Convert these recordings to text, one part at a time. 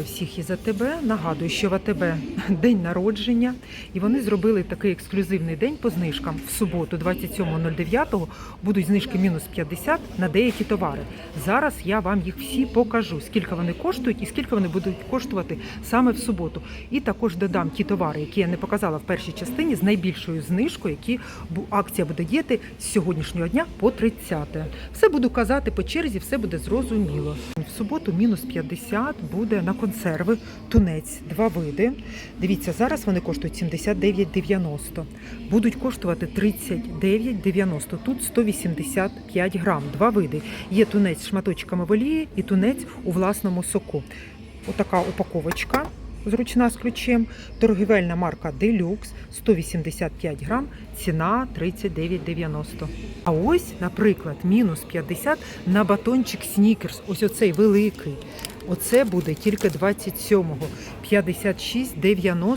Всіх із АТБ. Нагадую, що в АТБ день народження, і вони зробили такий ексклюзивний день по знижкам. В суботу, 27.09, будуть знижки мінус 50 на деякі товари. Зараз я вам їх всі покажу, скільки вони коштують і скільки вони будуть коштувати саме в суботу. І також додам ті товари, які я не показала в першій частині, з найбільшою знижкою, які акція буде діяти з сьогоднішнього дня по 30. Все буду казати по черзі, все буде зрозуміло. В суботу мінус 50 буде на консерви тунець, два види. Дивіться, зараз вони коштують 79,90. Будуть коштувати 39,90. Тут 185 грам, два види. Є тунець з шматочками олії і тунець у власному соку. Отака упаковочка. Зручна з ключем, торгівельна марка Deluxe 185 грам, ціна 39,90. А ось, наприклад, мінус 50 на батончик Снікерс. Ось оцей великий. Оце буде тільки 27-го. 56,90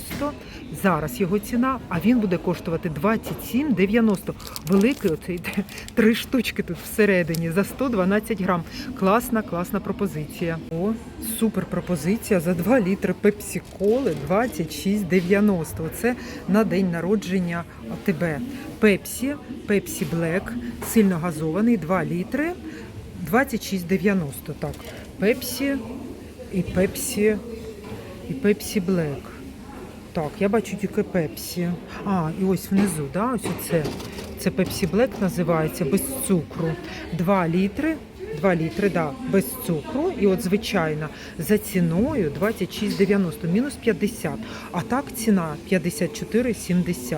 зараз його ціна, а він буде коштувати 27,90. Великий оцей три штучки тут всередині за 112 грам. Класна, класна пропозиція. О, супер пропозиція за 2 літри пепсі коли 26,90. Оце на день народження АТБ. Пепсі, Пепсі Блек, сильно газований, 2 літри, 26,90. Так, Пепсі і Пепсі, і Пепсі Блек. Так, я бачу тільки Пепсі. А, і ось внизу, да, ось оце. Це Пепсі Блек називається без цукру. 2 літри. 2 літри, да, без цукру. І от звичайна за ціною 26,90, мінус 50. А так ціна 54,70.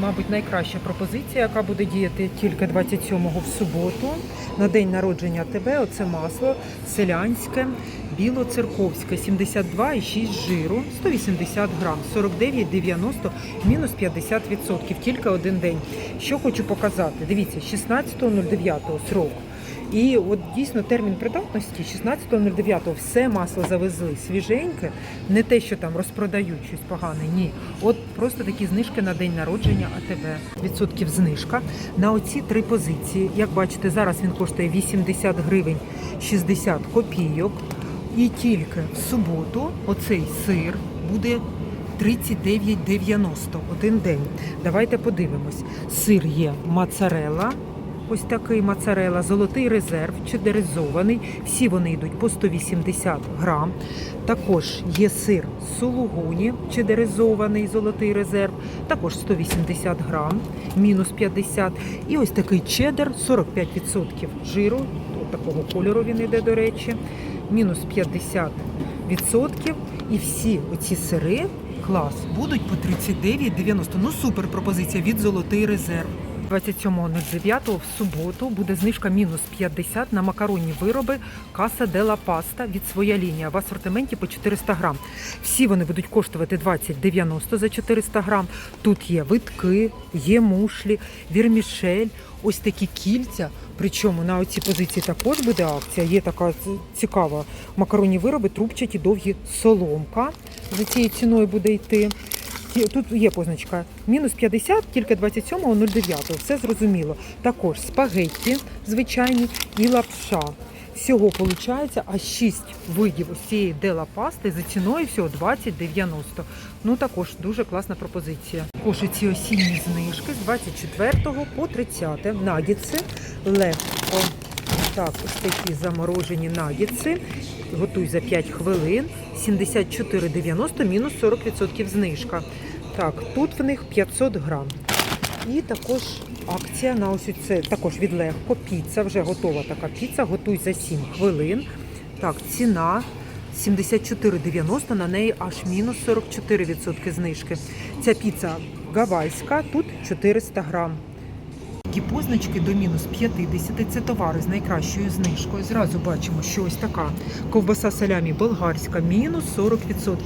Мабуть, найкраща пропозиція, яка буде діяти тільки 27-го в суботу. На день народження тебе оце масло селянське, білоцерковське, 72,6 жиру, 180 грам, 49,90, мінус 50%, тільки один день. Що хочу показати? Дивіться, 16.09 срок. І от дійсно термін придатності 16.09 все масло завезли свіженьке, не те, що там розпродають щось погане. Ні, от просто такі знижки на день народження АТБ. Відсотків знижка на оці три позиції. Як бачите, зараз він коштує 80 гривень 60 копійок. І тільки в суботу оцей сир буде 39,90 один день. Давайте подивимось. Сир є моцарелла. Ось такий моцарелла, золотий резерв, чедеризований. Всі вони йдуть по 180 грам. Також є сир сулугуні, чедеризований, золотий резерв, також 180 грам, мінус 50. І ось такий чедер, 45% жиру, такого кольору він іде, до речі, мінус 50%. І всі оці сири, клас, будуть по 39,90. Ну супер пропозиція від золотий резерв. 27.09 в суботу буде знижка мінус 50 на макаронні вироби Каса Дела Паста від своя лінія в асортименті по 400 грам. Всі вони будуть коштувати 20,90 за 400 грам. Тут є витки, є мушлі, вірмішель, ось такі кільця. Причому на оці позиції також буде акція. Є така цікава макаронні вироби, трубчаті, довгі соломка. За цією ціною буде йти. Тут є позначка мінус 50, тільки 27.09. Все зрозуміло. Також спагетті звичайні і лапша. Всього виходить аж 6 видів ось цієї дела пасти за ціною всього 20,90. Ну також дуже класна пропозиція. Також ці осінні знижки з 24 по 30. Нагідси легко. Так, ось такі заморожені нагідси. Готуй за 5 хвилин. 74,90 мінус 40% знижка. Так, тут в них 500 грам. І також акція на ось це також від легко. Піца вже готова така піца. Готуй за 7 хвилин. Так, ціна 74,90, на неї аж мінус 44% знижки. Ця піца гавайська, тут 400 грам. Такі позначки до мінус 50 – це товари з найкращою знижкою. Зразу бачимо, що ось така ковбаса салямі болгарська мінус 40%,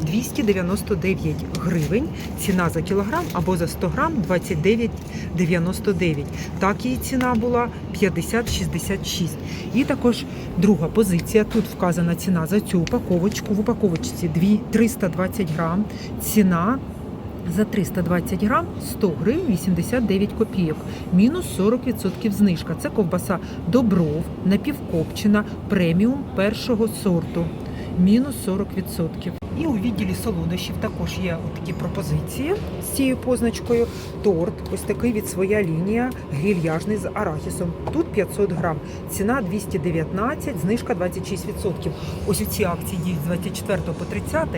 299 гривень. Ціна за кілограм або за 100 грам 29,99. Так її ціна була 50,66. І також друга позиція. Тут вказана ціна за цю упаковочку. В упаковочці 320 грам. Ціна за 320 грам 100 гривень 89 копійок, мінус 40% знижка. Це ковбаса Добров, напівкопчена, преміум першого сорту. Мінус 40%. І у відділі солодощів також є такі пропозиції з цією позначкою. Торт, ось такий від своя лінія, грильяжний з арахісом. Тут 500 грам. Ціна 219, знижка 26%. Ось у ці акції діють з 24 по 30.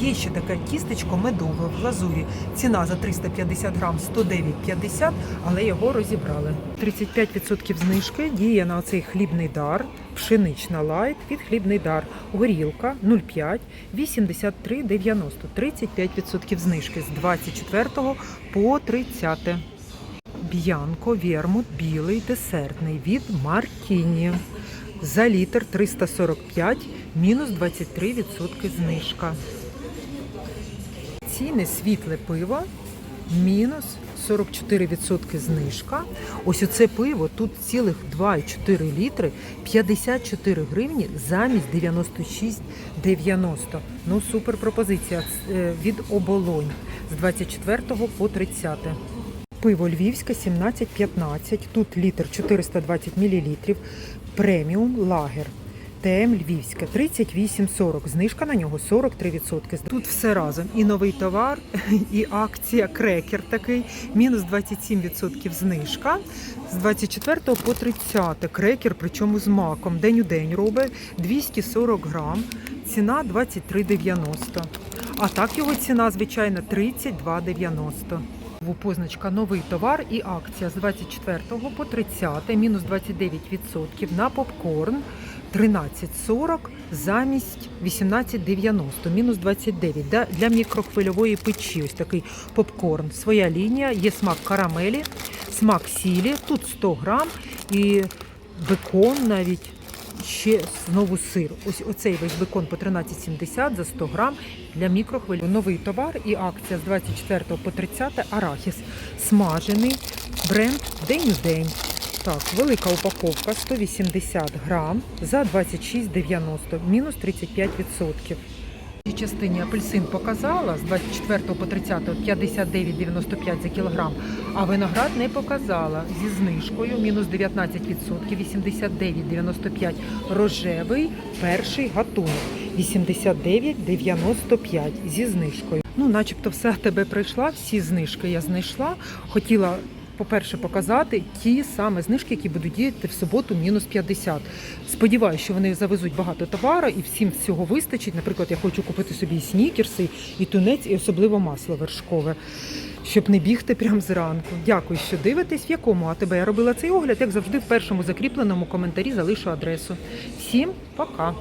Є ще таке тістечко медове в глазурі. Ціна за 350 грам 109,50, але його розібрали. 35% знижки діє на оцей хлібний дар. Пшенична лайт від хлібний дар. Горілка 0,5, 83,90. 35% знижки з 24 по 30. Б'янко, вермут, білий, десертний від Мартіні. За літр 345, мінус 23% знижка. Ціни світле пиво, мінус 44% знижка. Ось оце пиво, тут цілих 2,4 літри, 54 гривні замість 96,90. Ну, супер пропозиція Е, від оболонь з 24 по 30. Пиво львівське 17,15. Тут літр 420 мл. Преміум лагер. ТМ Львівське 38,40. Знижка на нього 43%. Тут все разом. І новий товар, і акція крекер такий. Мінус 27% знижка. З 24 по 30 крекер, причому з маком. День у день робить 240 грам. Ціна 23,90. А так його ціна, звичайно, 32,90. В позначка новий товар і акція з 24 по 30, мінус 29% на попкорн 13,40 замість 18,90, мінус 29. Да, Для мікрохвильової печі ось такий попкорн. Своя лінія, є смак карамелі, смак сілі, тут 100 грам і бекон навіть. Ще знову сир. Ось оцей весь бекон по 13,70 за 100 грам для мікрохвиль. Новий товар і акція з 24 по 30 арахіс. Смажений бренд день у день. Так, велика упаковка 180 грам за 26,90, мінус 35%. В частині апельсин показала з 24 по 30 59,95 за кілограм, а виноград не показала зі знижкою мінус 19%, 89,95 рожевий перший гатунок, 89,95 зі знижкою. Ну, начебто, все тебе прийшла, всі знижки я знайшла. Хотіла по-перше, показати ті саме знижки, які будуть діяти в суботу мінус 50. Сподіваюся, що вони завезуть багато товару і всім цього вистачить. Наприклад, я хочу купити собі снікерси, і тунець, і особливо масло вершкове, щоб не бігти прямо зранку. Дякую, що дивитесь, в якому АТБ я робила цей огляд. Як завжди, в першому закріпленому коментарі залишу адресу. Всім пока!